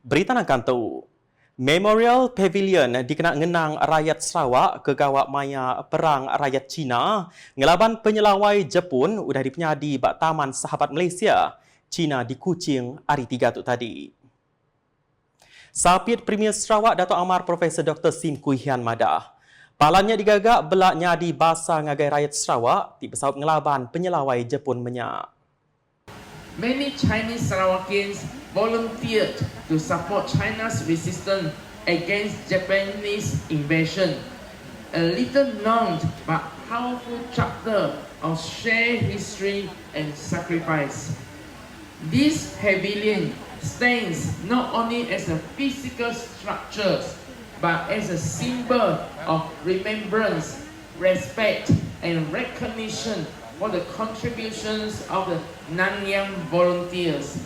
Berita nak kantu. Memorial Pavilion dikenal ngenang rakyat Sarawak ke gawak maya perang rakyat Cina ngelaban penyelawai Jepun udah dipenyadi bak Taman Sahabat Malaysia Cina di Kuching hari tiga tu tadi. Sapit Premier Sarawak Dato' Amar Profesor Dr. Sim Kuihian Madah. Palannya digagak belak nyadi basa ngagai rakyat Sarawak di pesawat ngelaban penyelawai Jepun menyak. Many Chinese Sarawakians volunteered to support China's resistance against Japanese invasion. A little known but powerful chapter of shared history and sacrifice. This pavilion stands not only as a physical structure but as a symbol of remembrance, respect, and recognition for the contributions of the Nanyang volunteers.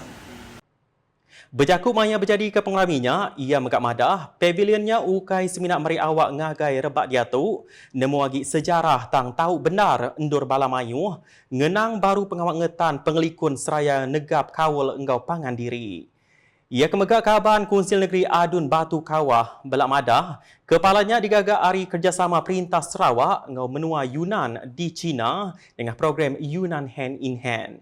Berjaku maya berjadi ke pengalaminya, ia megak madah, pavilionnya ukai seminak meri awak ngagai rebak dia tu, nemu lagi sejarah tang tahu benar endur bala mayu, ngenang baru pengawak ngetan pengelikun seraya negap kawul engkau pangan diri. Ia kemegak kaban Kunsil Negeri Adun Batu Kawah belak madah, kepalanya digagak hari kerjasama Perintah Sarawak ngau menua Yunan di China dengan program Yunan Hand in Hand.